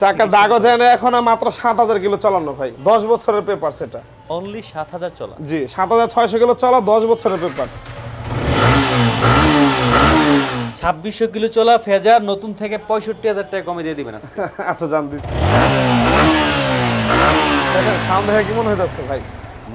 চাকা দাগও যায় না এখন মাত্র সাত হাজার কিলো চালানো ভাই। দশ বছরের পেপার সেটা। অনলি সাত হাজার চলা। জি সাত হাজার ছয়শো কিলো চলা দশ বছরের পেপার ছাব্বিশশো কিলো চলা ফেজার নতুন থেকে পঁয়ষট্টি হাজার টাকা কমে দিয়ে দিবেন। আচ্ছা জান দিস সাউন্ড দেখে কি মনে হইতেছে ভাই?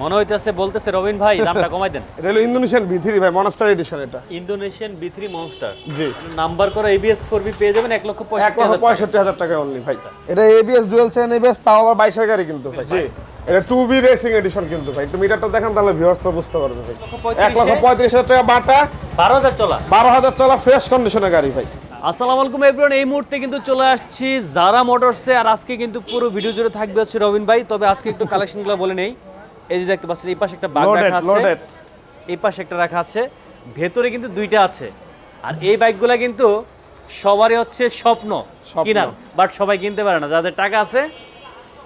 মনে হইতেছে বলতেছে রবিন ভাই দামটা কমাই দেন। এটা হলো ইন্দোনেশিয়ান ভাই মনাস্টার এডিশন এটা। ইন্দোনেশিয়ান মনস্টার জি। নাম্বার করা এবিএস পেয়ে যাবেন লক্ষ এক পঁয়ষট্টি লক্ষ হাজার টাকা। অনলি ভাই। এটা এবিএস ডুয়েল এবিএস তাও আবার বাইশের গাড়ি কিন্তু ভাই। জি। এটা টু বি রেসিং এডিশন কিন্তু ভাই। একটু মিটারটা দেখেন তাহলে ভিউয়ার্সরা বুঝতে পারবে ভাই। লক্ষ পঁয়ত্রিশ? হাজার টাকা বাটা। বারো হাজার চলা। বারো হাজার চলা ফ্রেশ কন্ডিশনের গাড়ি ভাই। আসসালামু আলাইকুম এভরিওয়ান এই মুহূর্তে কিন্তু চলে আসছি জারা মোটরসে আর আজকে কিন্তু পুরো ভিডিও জুড়ে থাকবে হচ্ছে রবিন ভাই। তবে আজকে একটু কালেকশনগুলো বলে নেই। এই যে দেখতে পাচ্ছেন এই পাশে একটা বাগ রাখা আছে। এই পাশে একটা রাখা আছে। ভেতরে কিন্তু দুইটা আছে। আর এই বাইকগুলা কিন্তু সবারই হচ্ছে স্বপ্ন। কিনার বাট সবাই কিনতে পারে না। যাদের টাকা আছে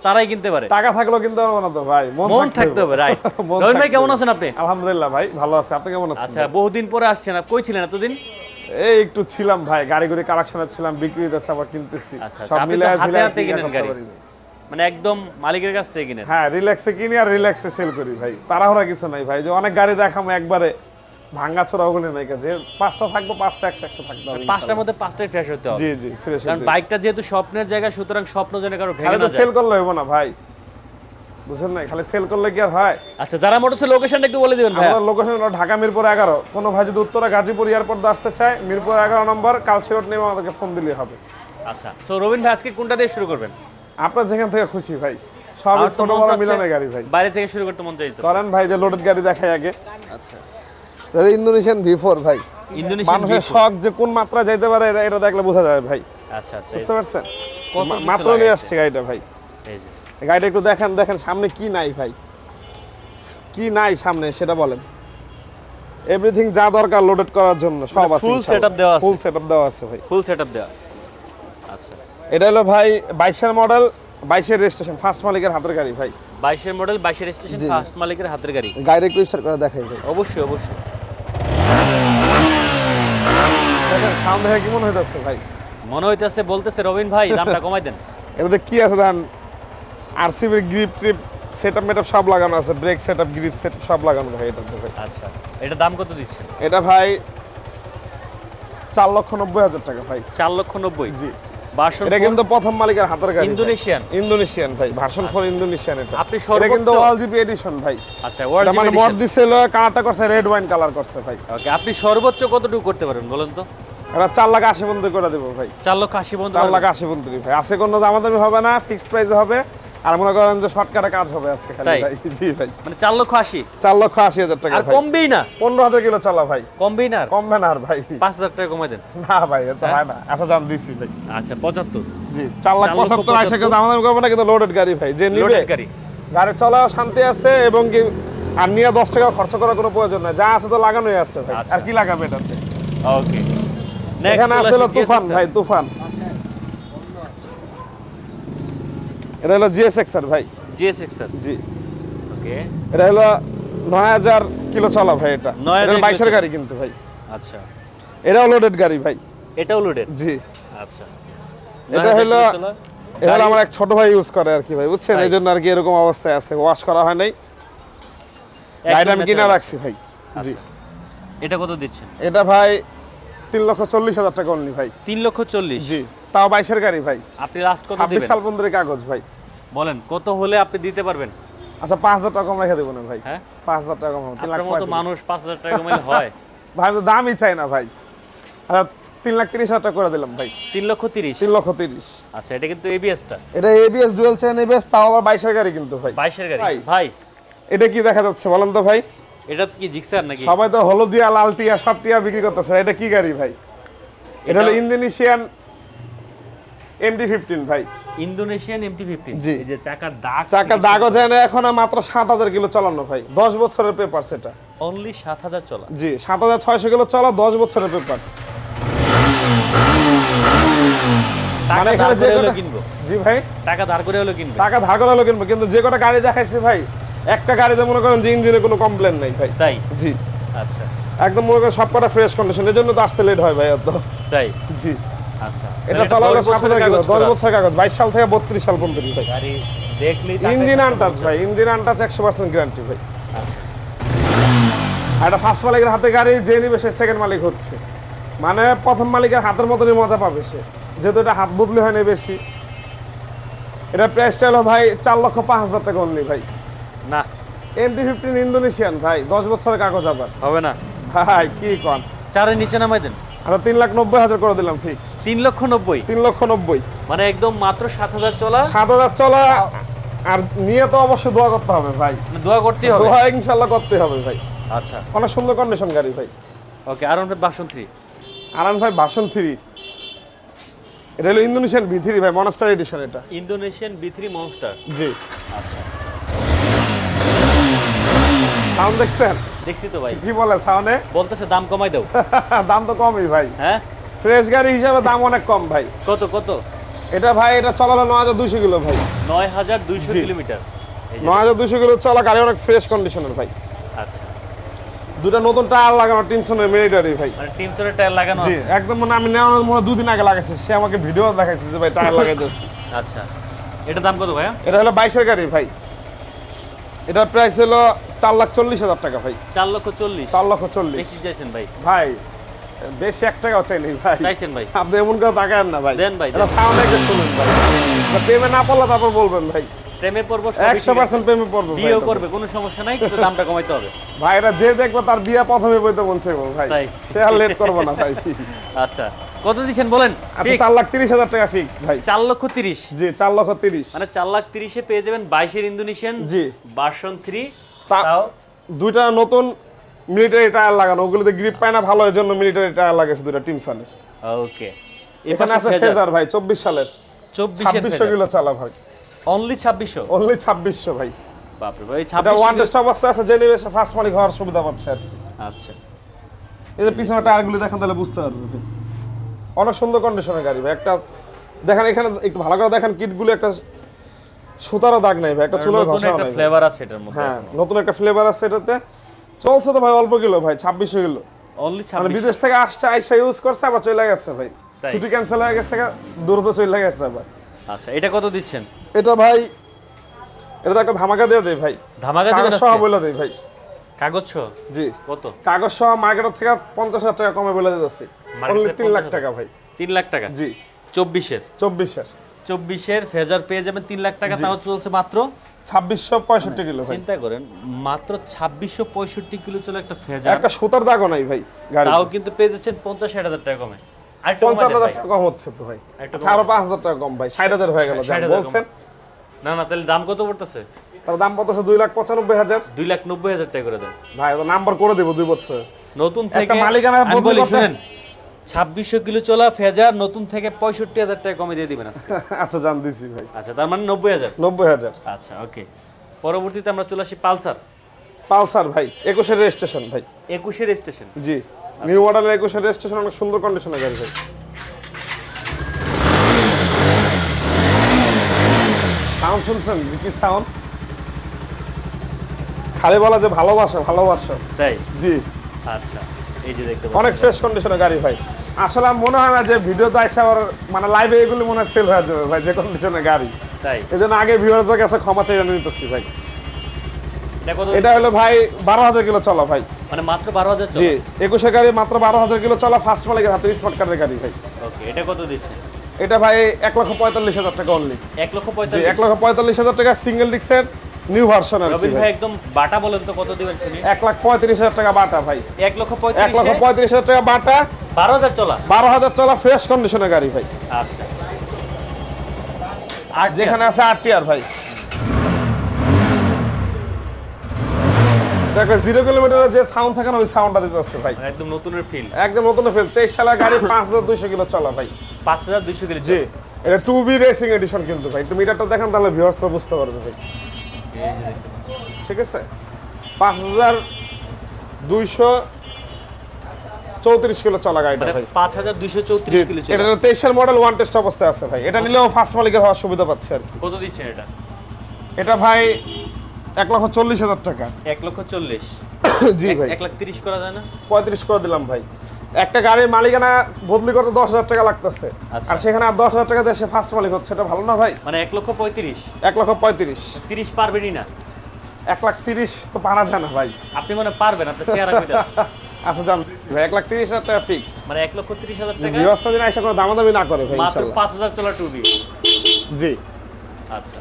তারাই কিনতে পারে। টাকা থাকলেও কিনতে পারব না তো ভাই। মন থাকতে হবে রাইট রবিন ভাই কেমন আছেন আপনি? আলহামদুলিল্লাহ ভাই ভালো আছে। আপনি কেমন আছেন? আচ্ছা বহুদিন পরে আসছেন। আপ- কই ছিলেন এতদিন? এই একটু ছিলাম ভাই। গাড়ি গুড়ি কালেকশনে ছিলাম বিক্রি হইতেছে আবার কিনতেছি। আচ্ছা, সব আচ্ছা, মিলে তো ঝিলে হাতে হাতে কিনেন গাড়ি। মানে একদম মালিকের কাছ থেকে কিনেন হ্যাঁ রিল্যাক্সে কিনি আর রিল্যাক্সে সেল করি ভাই। তাড়াহুড়া কিছু নাই ভাই। যে অনেক গাড়ি দেখামো একবারে ভাঙ্গা ছোড়া ওগুলি নাই যে পাঁচটা থাকব পাঁচটা একশো একশো থাকতে হবে পাঁচটার মধ্যে পাঁচটাই ফ্রেশ হতে হবে। জি জি ফ্রেশ কারণ বাইকটা যেহেতু স্বপ্নের জায়গা সুতরাং স্বপ্ন যেন কারও ভেঙে না সেল করলে হইব না ভাই। বুঝছেন না খালি সেল করলে কি আর হয়? আচ্ছা যারা মোটরসের লোকেশনটা একটু বলে দিবেন ভাই আমাদের লোকেশন হলো ঢাকা মিরপুর এগারো। কোনো ভাই যদি উত্তরা গাজীপুর এয়ারপোর্ট আসতে চায় মিরপুর এগারো নম্বর কালসি রোড নেমে আমাদেরকে ফোন দিলে হবে। আচ্ছা সো রবিন ভাই আজকে কোনটা দিয়ে শুরু করবেন? আপনার যেখান থেকে খুশি ভাই সব ছোট বড় চাচ্ছে গাড়ি ভাই। বাইরে থেকে শুরু করতে মন চাইতো করেন ভাই যে লোডেড গাড়ি দেখাই আগে। আচ্ছা। ইন্দোনেশিয়ান ভি ফোর ভাই। ইন্দোনেশিয়ান মানুষের শখ যে কোন মাত্রা যাইতে পারে এটা এটা দেখলে বোঝা যায় ভাই। আচ্ছা আচ্ছা। বুঝতে পারছেন? মাত্র নিয়ে আসছে গাড়িটা ভাই। এই যে। গাড়িটা একটু দেখেন দেখেন সামনে কি নাই ভাই। কি নাই সামনে সেটা বলেন। এভরিথিং যা দরকার লোডেড করার জন্য সব মানে আছে full setup দেওয়া আছে। ফুল সেটআপ দেওয়া আছে ভাই। ফুল সেটআপ দেওয়া। আচ্ছা। এটা হলো ভাই বাইশের মডেল বাইশের রেজিস্ট্রেশন ফার্স্ট মালিকের হাতের গাড়ি ভাই। বাইশের মডেল বাইশের জি। ফার্স্ট মালিকের হাতের গাড়ি। গাড়ি একটু স্টার্ট করে দেখাই ভাই। অবশ্যই অবশ্যই। সাউন্ড দেখে কি মনে হইতেছে ভাই। মনে হইতেছে বলতেছে রবিন ভাই দামটা কমাই দেন। এটাতে কি আছে দেন? আরসিবির গ্রিপ ট্রিপ সেটআপ মেটআপ সব লাগানো আছে। ব্রেক সেটআপ গ্রিপ সেটআপ সব লাগানো ভাই এটাতে ভাই। আচ্ছা এটা দাম কত দিচ্ছেন এটা ভাই চার লক্ষ নব্বই হাজার টাকা ভাই। চার লক্ষ নব্বই? জি। এটা কিন্তু প্রথম মালিকের হাতের গাড়ি ইন্দোনেশিয়ান। ইন্দোনেশিয়ান ভাই। ভার্সন ফর ইন্দোনেশিয়ান এটা। আপনি এটা সর্বোচ্চ- কিন্তু ওয়াল জিপি এডিশন ভাই। আচ্ছা ওয়ার্ল্ড এটা মানে মড দিছিল কালারটা করছে রেড ওয়াইন কালার করছে ভাই। ওকে আপনি সর্বোচ্চ কতটুকু করতে পারেন বলেন তো? চার লাখ আশি বন্ধু করে দেবো ভাই। চার লাখ আশি পর্যন্ত চার লাখ আশি বন্ধু ভাই। আছে কোনো দামাদামি হবে না ফিক্সড প্রাইস হবে। আর মনে করেন যে শর্টকাটে কাজ হবে আজকে খালি ভাই। জি ভাই। মানে লক্ষ আশি? চার লক্ষ আশি হাজার টাকা আর কমবেই না? পনেরো হাজার কিলো চালা ভাই। কমবেই না কমবে না আর ভাই। পাঁচ হাজার টাকা কমাই দেন। না ভাই এত হ্যাঁ? হয় না। আচ্ছা জান দিছি ভাই। আচ্ছা পঁচাত্তর। জি চার লাখ আশি আমাদের করব না কিন্তু লোডেড গাড়ি ভাই। যে নিবে লোডেড গাড়ি। গাড়ি চলাও শান্তি আছে এবং কি আর নিয়ে দশ টাকা খরচ করার কোনো প্রয়োজন নাই। যা আছে তো লাগানোই আছে ভাই। আচ্ছা। আর কি লাগাবে এটাতে? ওকে এখানে আছে হলো তুফান ভাই তুফান। এটা হলো জিএসএক্স আর ভাই। জিএসএক্স স্যার জি। ওকে এটা হলো নয় হাজার কিলো চলা ভাই এটা। 9,000 এটা কিলো বাইশের গাড়ি কিন্তু ভাই। আচ্ছা। এটাও লোডেড গাড়ি ভাই। এটাও লোডেড জি। আচ্ছা। এটা 9,000 হলো এটা আমার এক ছোট ভাই ইউজ করে আর কি ভাই বুঝছেন? এই জন্য আর কি এরকম অবস্থায় আছে। ওয়াশ করা হয় নাই। গাড়িটা আমি কিনা রাখছি ভাই। জি। এটা কত দিচ্ছেন? এটা ভাই তিন লক্ষ চল্লিশ হাজার টাকা অনলি ভাই। তিন লক্ষ চল্লিশ। জি। তাও বাইশের গাড়ি ভাই। আপনি লাস্ট কত দিবেন? সাল পর্যন্ত কাগজ ভাই। বলেন কত হলে আপনি দিতে পারবেন? আচ্ছা পাঁচ হাজার টাকা কম রেখে দেবো না ভাই। হ্যাঁ? পাঁচ হাজার টাকা কম হবে, তিন লাখ মতো মানুষ পাঁচ হাজার টাকা কমাইলে হয়। ভাই আমি তো দামই চাই না ভাই। আচ্ছা তিন লাখ তিরিশ হাজার টাকা করে দিলাম ভাই। তিন লক্ষ তিরিশ? তিন লক্ষ তিরিশ। আচ্ছা এটা কিন্তু এবিএসটা এটা এবিএস ডুয়েল চেন এবিএস তাও আবার বাইশের গাড়ি কিন্তু ভাই। বাইশের গাড়ি? ভাই। এটা কি দেখা যাচ্ছে বলেন তো ভাই? এটা কি জিক্সার নাকি? সবাই তো হলদিয়া লাল টিয়া সব টিয়া বিক্রি করতেছে এটা কি গাড়ি ভাই? এটা হলো ইন্দোনেশিয়ান এমডি ফিফটিন ভাই। ইন্দোনেশিয়ান এমটি ফিফটিন জি। যে চাকার দাগ চাকা দাগও যায় না এখন মাত্র সাত হাজার কিলো চালানো ভাই। দশ বছরের পেপার সেটা। অনলি সাত হাজার চলা। জি সাত হাজার ছয়শো কিলো চলা দশ বছরের পেপার মানে এখানে যে কটা- কিনবো। জি ভাই। টাকা ধার করে হলেও কিনবো। টাকা ধার করা হলো কিনবো কিন্তু যে কটা গাড়ি দেখাইছে ভাই একটা গাড়িতে মনে করেন যে ইঞ্জিনে কোনো কমপ্লেন নাই ভাই। তাই? জি। আচ্ছা। একদম মনে করেন সব কটা ফ্রেশ কন্ডিশন এই জন্য তো আসতে লেট হয় ভাই এত। তাই? জি। এটা সাত হাজার কিলো দশ বছর কাগজ বাইশ সাল থেকে বত্রিশ সাল পর্যন্ত ভাই ইঞ্জিন আনটাচ ভাই ইঞ্জিন আনটাচ একশো পার্সেন্ট গ্যারান্টি ভাই। আচ্ছা। এটা ফার্স্ট মালিকের হাতে গাড়ি যে নিবে সে সেকেন্ড মালিক হচ্ছে। মানে প্রথম মালিকের হাতের মতনই মজা পাবে সে। যেহেতু এটা হাত বদলি হয় না বেশি। এটা প্রাইসটা হলো ভাই চার লক্ষ পাঁচ হাজার টাকা অনলি ভাই। না। এমটি ফিফটিন ইন্দোনেশিয়ান ভাই দশ বছরের কাগজ আবার। হবে না। ভাই কি কন? চারের নিচে নামাই দেন। আচ্ছা তিন লাখ নব্বই হাজার করে দিলাম ফিক্স তিন লক্ষ নব্বই? তিন লক্ষ নব্বই। মানে একদম মাত্র সাত হাজার চলা? সাত হাজার চলা আর নিয়ে তো অবশ্যই দোয়া করতে হবে ভাই। মানে দোয়া করতেই হবে? দোয়া ইনশাল্লাহ করতে হবে ভাই। আচ্ছা। অনেক সুন্দর কন্ডিশন গাড়ি ভাই। ওকে আর ওনার বাসন থ্রি? আরান ভাই বাসন থ্রি। এটা হলো ইন্দোনেশিয়ান ভি থ্রি ভাই মনস্টার এডিশন এটা। ইন্দোনেশিয়ান বি থ্রি মনস্টার জি। আচ্ছা। সাউন্ড দেখছেন? দেখছি তো ভাই। কি বলে সাউন্ডে বলতেছে দাম কমাই দাও। দাম তো কমই ভাই। হ্যাঁ? ফ্রেশ গাড়ি হিসাবে দাম অনেক কম ভাই। কত কত? এটা ভাই এটা চলালো নয় হাজার দুশো কিলো ভাই। নয় হাজার দুইশো। কিলোমিটার। নয় হাজার দুশো কিলো চলা গাড়ি অনেক ফ্রেশ কন্ডিশনের ভাই। আচ্ছা। দুটা নতুন টায়ার লাগানো টিমসনের মিলিটারি ভাই। মানে টিম টায়ার লাগানো জি একদম মানে আমি নেওয়ানোর মনে দুদিন আগে লাগাইছে। সে আমাকে ভিডিও দেখাইছে যে ভাই টায়ার লাগাই দিচ্ছি আচ্ছা। এটা দাম কত ভাইয়া? এটা হলো বাইশের গাড়ি ভাই। এটার প্রাইস হলো চার লাখ চল্লিশ হাজার টাকা ভাই। চার লক্ষ চল্লিশ। চার লক্ষ চল্লিশ। চাইছেন ভাই। ভাই বেশি এক টাকাও চাইনি ভাই। চাইছেন ভাই। আপনি এমন করে তাকায়েন না ভাই। দেন ভাই, সাউন্ড একটা শুনুন ভাই। প্রেমে না পড়লে তারপর বলবেন ভাই। প্রেমে পড়ব একশো পার্সেন্ট প্রেমে পড়ব এটা। করবে কোনো সমস্যা নাই কিন্তু দামটা কমাইতে হবে। ভাই এটা যে দেখব তার বিয়ে প্রথমে বইতে মন ভাই। সে আর লেট করব না ভাই। আচ্ছা কত দিচ্ছেন বলেন? আচ্ছা চার লাখ তিরিশ হাজার টাকা ফিক্স ভাই। চার লক্ষ তিরিশ। জি চার লক্ষ তিরিশ। মানে চার লাখ তিরিশে পেয়ে যাবেন বাইশের ইন্দোনেশিয়ান জি। ভার্সন থ্রি তাও? দুইটা নতুন মিলিটারি টায়ার লাগানো ওগুলোতে গ্রিপ পায় না ভালো এর জন্য মিলিটারি টায়ার লাগাইছে দুইটা টিম সালের। ওকে। এখানে আছে ফেজার। ভাই চব্বিশ সালের। চব্বিশের ছাব্বিশশো কিলো চালা ভাই। অনলি ছাব্বিশশো? অনলি ছাব্বিশশো ভাই। বাপরে ভাই এটা ওয়ান টেস্ট অবস্থা আছে যে নেবে ফার্স্ট মালিক হওয়ার সুবিধা পাচ্ছে। আচ্ছা। এই যে পিছনে টায়ারগুলি দেখেন তাহলে বুঝতে পারবেন। অনেক সুন্দর কন্ডিশনের গাড়ি ভাই একটা দেখেন এখানে একটু ভালো করে দেখেন কিটগুলো একটা সুতারও দাগ নাই ভাই একটা চুলের ঘষা নাই ফ্লেভার আছে এটার মধ্যে। হ্যাঁ নতুন একটা ফ্লেভার আছে এটাতে। চলছে তো ভাই অল্প কিলো ভাই ছাব্বিশশো কিলো। অনলি মানে ছাব্বিশ বিদেশ থেকে আসছে আইসা ইউজ করছে আবার চলে গেছে ভাই। ছুটি ক্যান্সেল হয়ে গেছে দূরত চলে গেছে আবার। আচ্ছা এটা কত দিচ্ছেন? এটা ভাই এটা তো একটা ধামাকা দিয়ে দেয় ভাই। ধামাকা দিবেন কাগজ সহ বলে দেয় ভাই। কাগজ সহ? জি। কত? কাগজ সহ মার্কেট থেকে পঞ্চাশ হাজার টাকা কমে বলে দিতেছি। অনলি থেকে তিন লাখ টাকা ভাই। তিন লাখ টাকা? জি। চব্বিশের? চব্বিশের। চব্বিশের ফেজার পেয়ে যাবেন তিন লাখ টাকা তাও চলছে মাত্র ছাব্বিশশো পঁয়ষট্টি কিলো চিন্তা করেন মাত্র ছাব্বিশশো পঁয়ষট্টি কিলো চলে একটা ফেজার। একটা সুতার দাগও নাই ভাই তাও কিন্তু পেয়ে যাচ্ছেন পঞ্চাশ ষাট হাজার টাকা কমে। দেন হাজার টাকা কম হচ্ছে তো ভাই। আচ্ছা আরও পাঁচ হাজার টাকা কম ভাই। ষাট হাজার হয়ে গেল 60,000 বলছেন। না না তাহলে দাম কত পড়তেছে? তার দাম পড়তেছে দুই লাখ পঁচানব্বই হাজার। দুই লাখ নব্বই হাজার টাকা করে দেন। ভাই নাম্বার করে দেবো দুই বছর। নতুন থেকে মালিকানার আমি বদলি শুনেন ছাব্বিশশো কিলো চলা ফেজার নতুন থেকে পঁয়ষট্টি হাজার টাকা কমে দিয়ে দিবেন আচ্ছা জান দিছি ভাই। আচ্ছা তার মানে নব্বই হাজার? নব্বই হাজার। আচ্ছা ওকে। পরবর্তীতে আমরা চলে আসি পালসার। পালসার ভাই একুশের রেজিস্ট্রেশন ভাই। একুশের স্টেশন জি নিউ মডেলের একুশের রেজিস্ট্রেশন অনেক সুন্দর কন্ডিশনের গাড়ি ভাই। সাউন্ড শুনছেন? কি সাউন্ড খালি বলা যে ভালোবাসা ভালোবাসা। তাই? জি। আচ্ছা। এই যে দেখতে অনেক ফ্রেশ কন্ডিশনের গাড়ি ভাই। আসলে মনে হয় না যে ভিডিওতে আসে আবার মানে লাইভে এগুলো মনে হয় সেল হয়ে যাবে ভাই যে কন্ডিশনের গাড়ি। তাই? এই জন্য আগে ভিউয়ারদের কাছে ক্ষমা চাই জানিয়ে দিতেছি ভাই। এটা হলো ভাই বারো হাজার কিলো চলা ভাই। মানে মাত্র বারো হাজার জি একুশে গাড়ি মাত্র বারো হাজার কিলো চলা ফার্স্ট মালিকের হাতে স্মার্ট কার্ডের গাড়ি ভাই। ওকে এটা কত দিচ্ছে? এটা ভাই এক লক্ষ পঁয়তাল্লিশ হাজার টাকা অনলি এক লক্ষ পঁয়তাল্লিশ। এক লক্ষ পঁয়তাল্লিশ হাজার টাকা সিঙ্গেল ডিক্সের নিউ ভার্সন আর কি রবিন ভাই। একদম বাটা বলেন তো কত দিবেন শুনি? এক লাখ পঁয়ত্রিশ হাজার টাকা বাটা ভাই। এক লক্ষ এক লক্ষ পঁয়ত্রিশ পঁয়ত্রিশ হাজার টাকা বাটা। বারো হাজার চলা? বারো হাজার চলা ফ্রেশ কন্ডিশনের গাড়ি ভাই। আচ্ছা। আর যেখানে আছে আট টিয়ার ভাই। দেখো জিরো কিলোমিটারের যে সাউন্ড থাকে না ওই সাউন্ডটা দিতে আসছে ভাই। একদম নতুনের ফিল একদম নতুন ফেল তেইশ সালের গাড়ি পাঁচ হাজার দুইশো কিলো চলা ভাই। পাঁচ হাজার দুইশো কিলো জি। এটা টু বি রেসিং এডিশন কিন্তু ভাই। একটু মিটারটা দেখেন তাহলে ভিউয়ার্সরা বুঝতে পারবে ভাই। ঠিক আছে? পাঁচ হাজার দুইশো চৌত্রিশ কিলো চলা গাড়িটা মানে ভাই। পাঁচ হাজার দুইশো চৌত্রিশ কিলো এটা তেইশের মডেল ওয়ান টেস্ট অবস্থায় আছে ভাই। এটা নিলেও ফার্স্ট মালিকের হওয়ার সুবিধা পাচ্ছে আর কি। কত দিচ্ছেন এটা? এটা ভাই এক লক্ষ চল্লিশ হাজার টাকা। এক লক্ষ চল্লিশ। জি ভাই। এক লাখ তিরিশ করা যায় না? পঁয়ত্রিশ করে দিলাম ভাই। একটা গাড়ির মালিকানা বদলি করতে দশ হাজার টাকা লাগতেছে। আচ্ছা। আর সেখানে আর দশ হাজার টাকা সে ফার্স্ট মালিক হচ্ছে এটা ভালো না ভাই? মানে এক লক্ষ পঁয়ত্রিশ। এক লক্ষ পঁয়ত্রিশ। তিরিশ পারবেনই না। এক লাখ তিরিশ তো পারা যায় না ভাই। আপনি মনে পারবেন আপনার চেহারা আচ্ছা জান ভাই এক লাখ তিরিশ হাজার টাকা ফিক্সড মানে এক লক্ষ তিরিশ হাজার টাকা যেন দামাদামি না করে ভাই মাত্র পাঁচ হাজার চলা টুবি জি। আচ্ছা।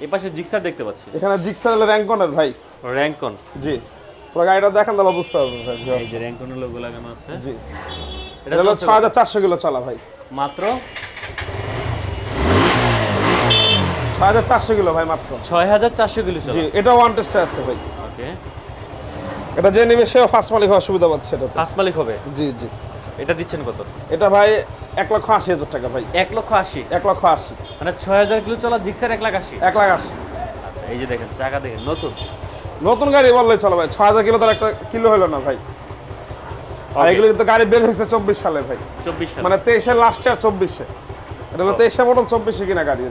এই পাশে জিক্সার দেখতে পাচ্ছি। এখানে জিক্সার হলো র্যাঙ্কনের ভাই। র্যাঙ্কন। জি। পুরো গাড়িটা দেখেন তাহলে বুঝতে পারবেন ভাই এই যে র্যাঙ্কনের লোগো লাগানো আছে। জি। এটা হলো চলছে ছয় হাজার চারশো কিলো চলা ভাই। মাত্র? ছয় হাজার চারশো কিলো ভাই মাত্র। ছয় হাজার চারশো কিলো চলা? জি এটা ওয়ান টেস্টে আছে ভাই। ওকে। এটা যে নিবে সেও ফার্স্ট মালিক হওয়ার সুবিধা পাচ্ছে এটা ফার্স্ট মালিক হবে? জি জি। এটা দিচ্ছেন কত? এটা ভাই এক লক্ষ আশি হাজার টাকা ভাই। এক লক্ষ আশি? এক লক্ষ আশি। মানে ছয় হাজার কিলো চলা জিক্সার এক লাখ আশি? এক লাখ আশি। আচ্ছা এই যে দেখেন চাকা দেখেন নতুন? নতুন গাড়ি বললে চলো ভাই ছয় হাজার কিলো তার একটা কিলো হলো না ভাই। আর এগুলো কিন্তু গাড়ি বের হয়েছে চব্বিশ সালে ভাই। চব্বিশ মানে তেইশে লাস্টে আর চব্বিশে। এটা হলো তেইশে মডেল চব্বিশে কিনা গাড়ি।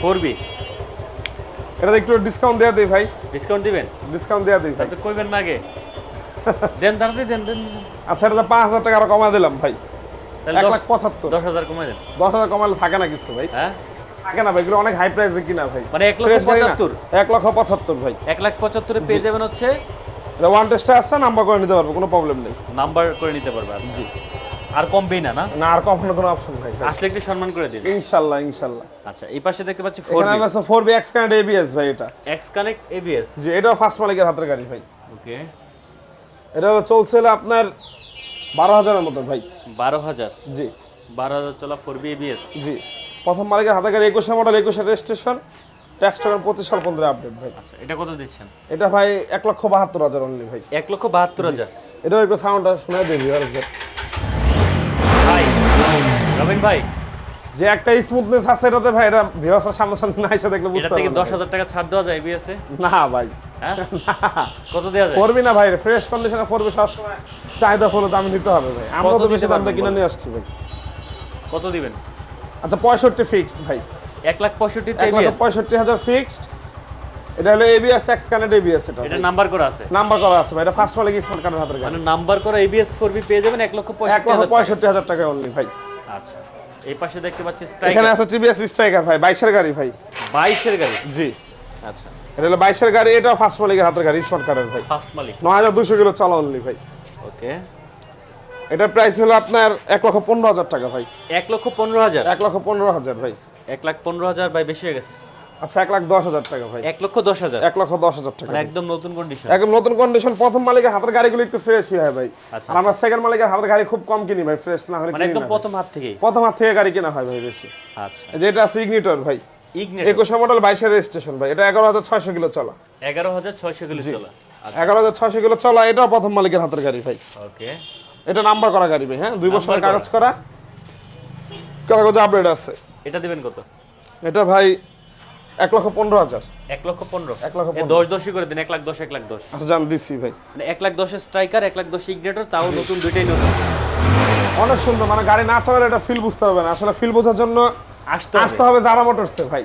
ফোর বি এটা একটু ডিসকাউন্ট দেওয়া দিই ভাই। ডিসকাউন্ট দিবেন? ডিসকাউন্ট দেওয়া দিই ভাই। কইবেন না আগে দেন তাড়াতাড়ি দেন দেন দেন। আচ্ছা এটা পাঁচ হাজার টাকা আরও কমা দিলাম ভাই। এক লাখ পঁচাত্তর। দশ হাজার কমাই দেন। দশ হাজার কমালে থাকে না কিছু ভাই। হ্যাঁ? থাকে না ভাই এগুলো অনেক হাই প্রাইসে কিনা ভাই। মানে এক লক্ষ Fresh গাড়ি না? পঁচাত্তর? এক লক্ষ পঁচাত্তর ভাই। এক লাখ পঁচাত্তরে পেয়ে যাবেন হচ্ছে? এটা ওয়ান টেস্টে আসছে নাম্বার করে নিতে পারব কোনো প্রবলেম নেই। নাম্বার করে নিতে পারবে আচ্ছা। জি। আর কমবেই না না? না আর কখনো কোনো অপশন নাই আসলে একটু সম্মান করে দিন। ইনশাল্লাহ ইনশাল্লাহ। আচ্ছা এই পাশে দেখতে পাচ্ছি ফোর এখানে আছে ফোর এক্স কানেক্ট এবিএস ভাই এটা। এক্স কানেক্ট এবিএস জি এটাও ফার্স্ট মালিকের হাতের গাড়ি ভাই। ওকে। এটা হলো চলছিল আপনার বারো হাজারের মতো ভাই। বারো হাজার? জি। বারো হাজার চলা ফোর বি এবিএস জি। প্রথম মালিকের হাতে গাড়ি একুশে মডেল একুশে রেজিস্ট্রেশন ট্যাক্স টোকেন পঁচিশ সাল পনেরো আপডেট ভাই। আচ্ছা এটা কত দিচ্ছেন? এটা ভাই এক লক্ষ বাহাত্তর হাজার অনলি ভাই। এক লক্ষ বাহাত্তর হাজার? এটাও একটু সাউন্ডটা শোনায় দেবি ভাই রবিন ভাই। যে একটা স্মুথনেস আছে এটাতে ভাই এটা ভিউয়ার্সের সামনে সামনে না এসে দেখলে বুঝতে পারবে দশ হাজার টাকা ছাড় দেওয়া যায় এবিএস? এ না ভাই। হ্যাঁ? কত দেওয়া যায়? করবি না ভাই ফ্রেশ কন্ডিশনে করবি সবসময়। চাহিদা ফুল দাম নিতে হবে ভাই। আমরা তো বেশি দাম দিয়ে কিনে নিয়ে আসছি ভাই। কত দিবেন? আচ্ছা পঁয়ষট্টি ফিক্সড ভাই। এক লাখ পঁয়ষট্টিতে পঁয়ষট্টি হাজার ফিক্সড এটা হলো এবিএস এক্স কানেক্ট এবিএস এটা এটা নাম্বার করা আছে। নাম্বার করা আছে ভাই এটা ফার্স্ট মালিক স্মার্ট কার্ডের হাতের মানে নাম্বার করা এবিএস ফোর বি পেয়ে যাবেন এক লক্ষ এক পঁয়ষট্টি লক্ষ হাজার টাকা। অনলি ভাই। আচ্ছা এই পাশে দেখতে পাচ্ছি এখানে আছে টিভিএস স্ট্রাইকার ভাই বাইশের গাড়ি ভাই। বাইশের গাড়ি? জি। আচ্ছা। এটা হলো বাইশের গাড়ি এটা ফার্স্ট মালিকের হাতের গাড়ি স্মার্ট কার্ডের ভাই। ফার্স্ট মালিক। নয় হাজার দুশো কিলো চলা অনলি ভাই। ওকে এটার প্রাইস হলো আপনার এক লক্ষ পনেরো হাজার টাকা ভাই। এক লক্ষ পনেরো হাজার? এক লক্ষ পনেরো হাজার ভাই। এক লাখ পনেরো হাজার ভাই বেশি হয়ে গেছে? আচ্ছা এক লাখ দশ হাজার টাকা ভাই। এক লক্ষ দশ হাজার? এক লক্ষ দশ হাজার টাকা মানে একদম নতুন কন্ডিশন একদম নতুন কন্ডিশন প্রথম মালিকের হাতের গাড়িগুলো একটু ফ্রেশই হয় ভাই। আচ্ছা, আর আমরা সেকেন্ড মালিকের হাতের গাড়ি খুব কম কিনি ভাই ফ্রেশ না হলে মানে একদম প্রথম হাত থেকেই? প্রথম হাত থেকে গাড়ি কেনা হয় ভাই বেশি। আচ্ছা। যেটা আছে ইগনিটর ভাই। একুশে মডেল বাইশের রেজিস্ট্রেশন ভাই। এটা এগারো হাজার ছয়শো কিলো চলা। এগারো হাজার ছয়শো কিলো চলা। আচ্ছা। এগারো হাজার ছয়শো কিলো চলা এটাও প্রথম মালিকের হাতের গাড়ি ভাই। ওকে এটা নাম্বার করা গাড়ি হ্যাঁ? দুই বছরের। কাগজ করা। কাগজ আপডেট আছে। এটা দিবেন কত? এটা ভাই এক লক্ষ পনেরো হাজার। এক লক্ষ পনেরো। এক লক্ষ দশ দশই করে দিন এক লাখ দশ এক লাখ দশ। আচ্ছা জান দিচ্ছি ভাই। মানে এক লাখ দশের স্ট্রাইকার এক লাখ দশ ইগনেটর তাও নতুন দুইটাই নতুন। অনেক সুন্দর মানে গাড়ি না চালালে এটা ফিল বুঝতে হবে না। আসলে ফিল বোঝার জন্য আসতে হবে। যারা মোটরসে ভাই।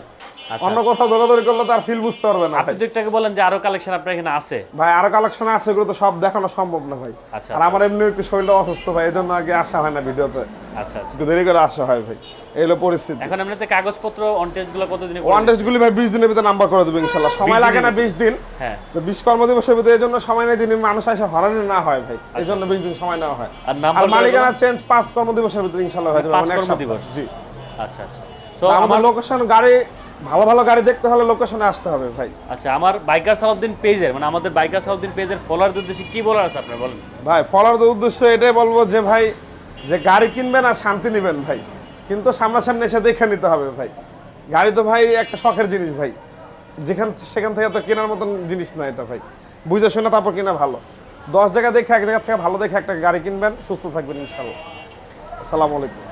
অন্য কোথাও দৌড়াদৌড়ি করলে তার ফিল বুঝতে পারবে না আপনি আগে বলেন যে আরও কালেকশন আপনার এখানে আছে? ভাই আরও কালেকশন আছে এগুলো তো সব দেখানো সম্ভব না ভাই। আচ্ছা, আর আমার এমনি একটু শরীরটা অসুস্থ ভাই এই জন্য আগে আসা হয় না ভিডিওতে। আচ্ছা আচ্ছা। একটু দেরি করে আসা হয় ভাই। এই হলো পরিস্থিতি। এখন এমনিতে কাগজপত্র অন টেস্টগুলো কতদিনে করে? ওয়ান টেস্ট গুলি ভাই বিশ দিনের ভিতরে নাম্বার করে দেবো ইনশাল্লাহ। সময় লাগে না বিশ দিন। হ্যাঁ। তো বিশ কর্মদিবসের ভিতরে এই জন্য সময় নেই যিনি মানুষ এসে হরানি না হয় ভাই। এই জন্য বিশ দিন সময় নেওয়া হয়। আর নাম্বার মালিকানা চেঞ্জ পাঁচ কর্মদিবসের ভিতরে ইনশাল্লাহ হয়ে যাবে পাঁচ মানে কর্মদিবস? জি। আচ্ছা আচ্ছা। তো আমাদের লোকেশন গাড়ি ভালো ভালো গাড়ি দেখতে হলে লোকেশনে আসতে হবে ভাই। আচ্ছা আমার বাইকার সালাউদ্দিন পেজের মানে আমাদের বাইকার সালাউদ্দিন পেজের ফলোয়ারদের উদ্দেশ্যে কি বলার আছে আপনার বলেন। ভাই ফলার উদ্দেশ্য এটাই বলব যে ভাই যে গাড়ি কিনবেন আর শান্তি নেবেন ভাই। কিন্তু সামনাসামনি এসে দেখে নিতে হবে ভাই। গাড়ি তো ভাই একটা শখের জিনিস ভাই। যেখান সেখান থেকে তো কেনার মতন জিনিস না এটা ভাই। বুঝে শুনে তারপর কিনা ভালো। দশ জায়গা দেখে এক জায়গা থেকে ভালো দেখে একটা গাড়ি কিনবেন সুস্থ থাকবেন ইনশাল্লাহ আসসালামু আলাইকুম।